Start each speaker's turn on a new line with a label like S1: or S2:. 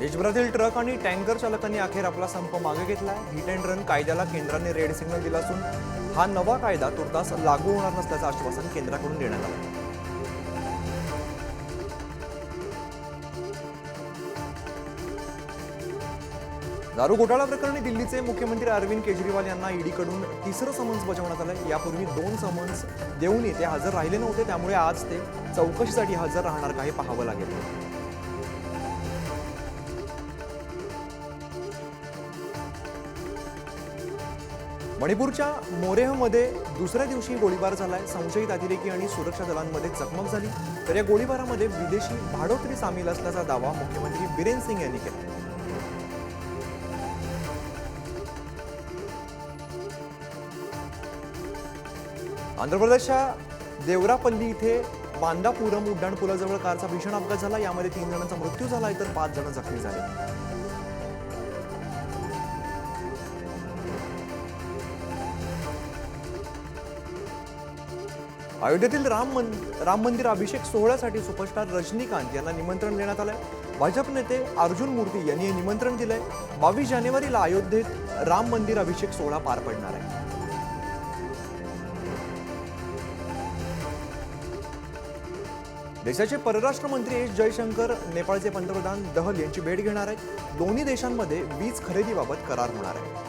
S1: देशभरातील ट्रक आणि टँकर चालकांनी अखेर आपला संप मागे घेतलाय हिट अँड रन कायद्याला केंद्राने रेड सिग्नल दिला असून हा नवा कायदा तुर्तास लागू होणार नसल्याचं आश्वासन केंद्राकडून देण्यात आलं. दारू घोटाळा प्रकरणी दिल्लीचे मुख्यमंत्री अरविंद केजरीवाल यांना ईडीकडून तिसरं समन्स बजावण्यात आलं यापूर्वी दोन समन्स देऊनही ते हजर राहिले नव्हते त्यामुळे आज ते चौकशीसाठी हजर राहणार का हे पाहावं लागेल. मणिपूरच्या मोरेहमध्ये दुसऱ्या दिवशी गोळीबार झालाय. संशयित अतिरेकी आणि सुरक्षा दलांमध्ये चकमक झाली. तर या गोळीबारामध्ये विदेशी भाडोत्री सामील असल्याचा दावा मुख्यमंत्री बिरेन सिंग यांनी केला. आंध्र प्रदेशच्या देवरापल्ली इथे बांदापुरम उड्डाणपुलाजवळ कारचा भीषण अपघात झाला. यामध्ये तीन जणांचा मृत्यू झाला तर पाच जण जखमी झाले. अयोध्येतील राम मन राम मंदिर अभिषेक सोहळ्यासाठी सुपरस्टार रजनीकांत यांना निमंत्रण देण्यात आलंय. भाजप नेते अर्जुन मूर्ती यांनी हे निमंत्रण दिलंय. बावीस जानेवारीला अयोध्येत राम मंदिर अभिषेक सोहळा पार पडणार आहे. देशाचे परराष्ट्र मंत्री एस जयशंकर नेपाळचे पंतप्रधान दहल यांची भेट घेणार आहेत. दोन्ही देशांमध्ये वीज खरेदीबाबत करार होणार आहे.